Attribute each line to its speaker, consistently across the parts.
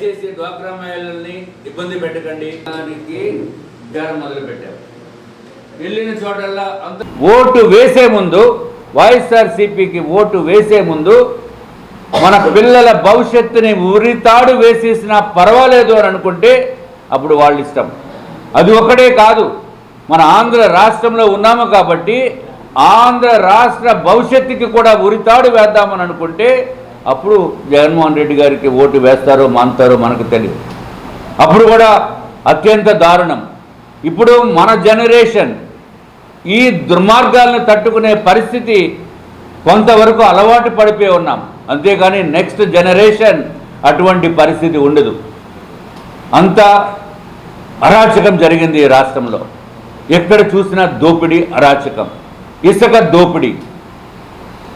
Speaker 1: దయచేసి డ్వాక్రా మహిళల్ని ఇబ్బంది పెట్టకండి. దానికి ధ్యానం మొదలు పెట్టారు వెళ్ళిన చోటల్లా అంత ఓటు వేసే ముందు వైఎస్ఆర్సీపీకి ఓటు వేసే ముందు మన పిల్లల భవిష్యత్తుని ఉరితాడు వేసేసినా పర్వాలేదు అని అనుకుంటే అప్పుడు వాళ్ళు ఇష్టం. అది ఒకటే కాదు మన ఆంధ్ర రాష్ట్రంలో ఉన్నాము కాబట్టి ఆంధ్ర రాష్ట్ర భవిష్యత్తుకి కూడా ఉరితాడు వేద్దామని అనుకుంటే అప్పుడు జగన్మోహన్ రెడ్డి గారికి ఓటు వేస్తారో మానుతారో మనకు తెలియదు. అప్పుడు కూడా అత్యంత దారుణం. ఇప్పుడు మన జనరేషన్ ఈ దుర్మార్గాలను తట్టుకునే పరిస్థితి కొంతవరకు అలవాటు పడిపోయి ఉన్నాం. అంతేగాని నెక్స్ట్ జనరేషన్ అటువంటి పరిస్థితి ఉండదు. అంత అరాచకం జరిగింది ఈ రాష్ట్రంలో. ఎక్కడ చూసినా దోపిడీ అరాచకం. ఇసుక దోపిడీ.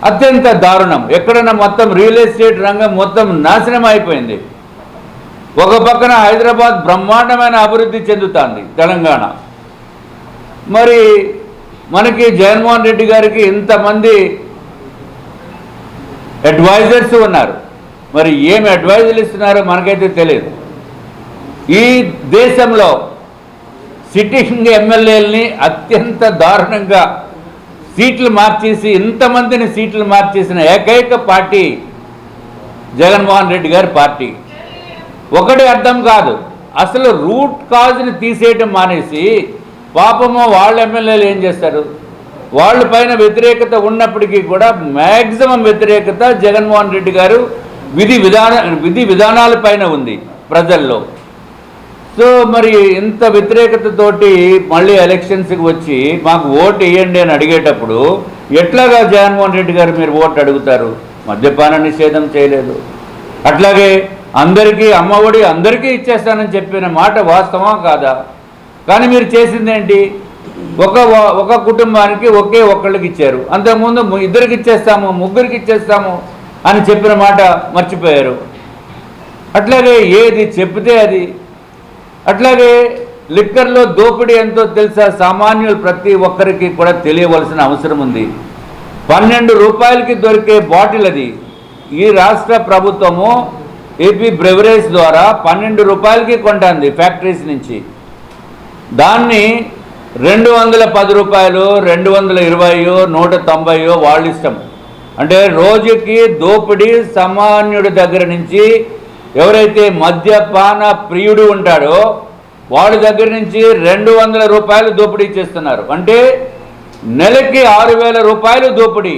Speaker 1: అత్యంత దారుణం. ఎక్కడైనా మొత్తం రియల్ ఎస్టేట్ రంగం మొత్తం నాశనం అయిపోయింది. ఒక పక్కన హైదరాబాద్ బ్రహ్మాండమైన అభివృద్ధి చెందుతుంది తెలంగాణ. మరి మనకి జగన్మోహన్ రెడ్డి గారికి ఇంతమంది అడ్వైజర్స్ ఉన్నారు. మరి ఏమి అడ్వైజర్లు ఇస్తున్నారో మనకైతే తెలియదు. ఈ దేశంలో సిట్టింగ్ ఎమ్మెల్యేలని అత్యంత దారుణంగా సీట్లు మార్చేసి ఇంతమందిని సీట్లు మార్చేసిన ఏకైక పార్టీ జగన్మోహన్ రెడ్డి గారి పార్టీ. ఒకటి అర్థం కాదు. అసలు రూట్ కాజ్ని తీసేయటం మానేసి పాపము వాళ్ళ ఎమ్మెల్యేలు ఏం చేస్తారు? వాళ్ళ పైన వ్యతిరేకత ఉన్నప్పటికీ కూడా మ్యాక్సిమం వ్యతిరేకత జగన్మోహన్ రెడ్డి గారు విధి విధాన విధి విధానాల పైన ఉంది ప్రజల్లో. సో మరి ఇంత వ్యతిరేకతతోటి మళ్ళీ ఎలక్షన్స్కి వచ్చి మాకు ఓటు వేయండి అని అడిగేటప్పుడు ఎట్లాగా జగన్మోహన్ రెడ్డి గారు మీరు ఓటు అడుగుతారు? మద్యపాన నిషేధం చేయలేదు. అట్లాగే అందరికీ అమ్మఒడి అందరికీ ఇచ్చేస్తానని చెప్పిన మాట వాస్తవం కాదా? కానీ మీరు చేసిందేంటి? ఒక ఒక కుటుంబానికి ఒకే ఒక్కళ్ళకి ఇచ్చారు. అంతకుముందు ఇద్దరికి ఇచ్చేస్తాము ముగ్గురికి ఇచ్చేస్తాము అని చెప్పిన మాట మర్చిపోయారు. అట్లాగే ఏది చెప్తే అది? అట్లాగే లిక్కర్లో దోపిడీ ఎంతో తెలుసా? సామాన్యులు ప్రతి ఒక్కరికి కూడా తెలియవలసిన అవసరం ఉంది. పన్నెండు రూపాయలకి దొరికే బాటిల్ అది. ఈ రాష్ట్ర ప్రభుత్వము ఏపీ బ్రెవరేజ్ ద్వారా పన్నెండు రూపాయలకి కొంటుంది ఫ్యాక్టరీస్ నుంచి. దాన్ని రెండు వందల పది రూపాయలు రెండు వందల ఇరవయో నూట తొంభైయో వాళ్ళ ఇష్టం అంటే రోజుకి దోపిడీ సామాన్యుడి దగ్గర నుంచి ఎవరైతే మద్యపాన ప్రియుడు ఉంటాడో వాడి దగ్గర నుంచి రెండు వందల రూపాయలు దోపిడీ చేస్తున్నారు. అంటే నెలకి ఆరు వేల రూపాయలు దోపిడీ.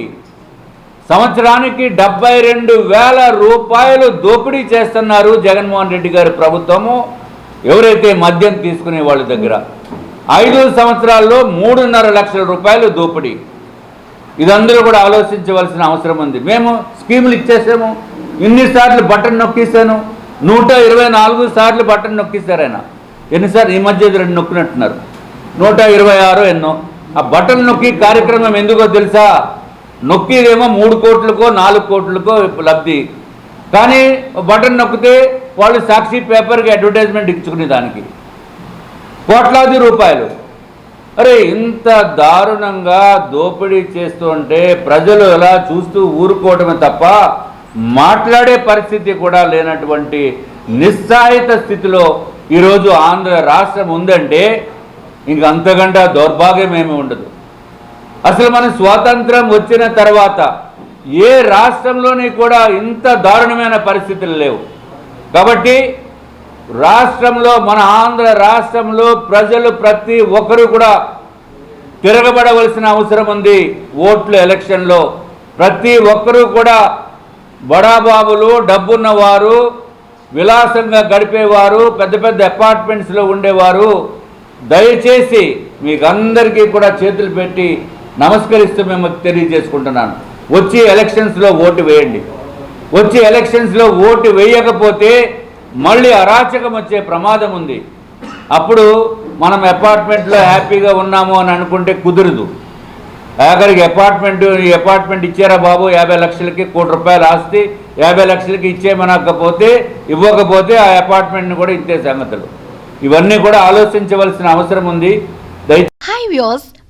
Speaker 1: సంవత్సరానికి డెబ్బై రెండు వేల రూపాయలు దోపిడీ చేస్తున్నారు జగన్మోహన్ రెడ్డి గారి ప్రభుత్వము. ఎవరైతే మద్యం తీసుకునే వాళ్ళ దగ్గర ఐదు సంవత్సరాల్లో మూడున్నర లక్షల రూపాయలు దోపిడీ. ఇదందరూ కూడా ఆలోచించవలసిన అవసరం ఉంది. మేము స్కీములు ఇచ్చేసాము. ఇన్నిసార్లు బటన్ నొక్కిస్తాను నూట ఇరవై నాలుగు సార్లు బటన్ నొక్కిస్తారు ఆయన. ఎన్నిసార్లు? ఈ మధ్య రెండు నొక్కినట్టున్నారు. నూట ఇరవై ఆరు ఎన్నో. ఆ బటన్ నొక్కి కార్యక్రమం ఎందుకో తెలుసా? నొక్కిదేమో మూడు కోట్లకో నాలుగు కోట్లకో లబ్ధి. కానీ బటన్ నొక్కితే వాళ్ళు సాక్షి పేపర్కి అడ్వర్టైజ్మెంట్ ఇచ్చుకునే దానికి కోట్లాది రూపాయలు. అరే ఇంత దారుణంగా దోపిడీ చేస్తుంటే ప్రజలు ఎలా చూస్తూ ఊరుకోవడమే తప్ప మాట్లాడే పరిస్థితి కూడా లేనటువంటి నిస్సాయిత స్థితిలో ఈరోజు ఆంధ్ర రాష్ట్రం ఉందంటే ఇంకంతకంటే దౌర్భాగ్యం ఏమీ ఉండదు. అసలు మన స్వాతంత్రం వచ్చిన తర్వాత ఏ రాష్ట్రంలోని కూడా ఇంత దారుణమైన పరిస్థితులు లేవు. కాబట్టి రాష్ట్రంలో మన ఆంధ్ర రాష్ట్రంలో ప్రజలు ప్రతి ఒక్కరు కూడా తిరగబడవలసిన అవసరం ఉంది ఓట్లు ఎలక్షన్లో. ప్రతి ఒక్కరూ కూడా బడాబాబులు డబ్బున్నవారు విలాసంగా గడిపేవారు పెద్ద పెద్ద అపార్ట్మెంట్స్లో ఉండేవారు. దయచేసి మీకు అందరికీ కూడా చేతులు పెట్టి నమస్కరిస్తూ మేము తెలియజేసుకుంటున్నాను. వచ్చి ఎలక్షన్స్లో ఓటు వేయండి. వచ్చి ఎలక్షన్స్లో ఓటు వేయకపోతే మళ్ళీ అరాచకం వచ్చే ప్రమాదం ఉంది. అప్పుడు మనం అపార్ట్మెంట్లో హ్యాపీగా ఉన్నాము అని అనుకుంటే కుదరదు. ఆఖరికి అపార్ట్మెంట్ అపార్ట్మెంట్ ఇచ్చారా బాబు? యాభై లక్షలకి కోటి రూపాయలు ఆస్తి యాభై లక్షలకి ఇచ్చేయమనకపోతే ఇవ్వకపోతే ఆ అపార్ట్మెంట్ని కూడా ఇచ్చే సంగతులు. ఇవన్నీ కూడా ఆలోచించవలసిన అవసరం ఉంది.
Speaker 2: దయచేసి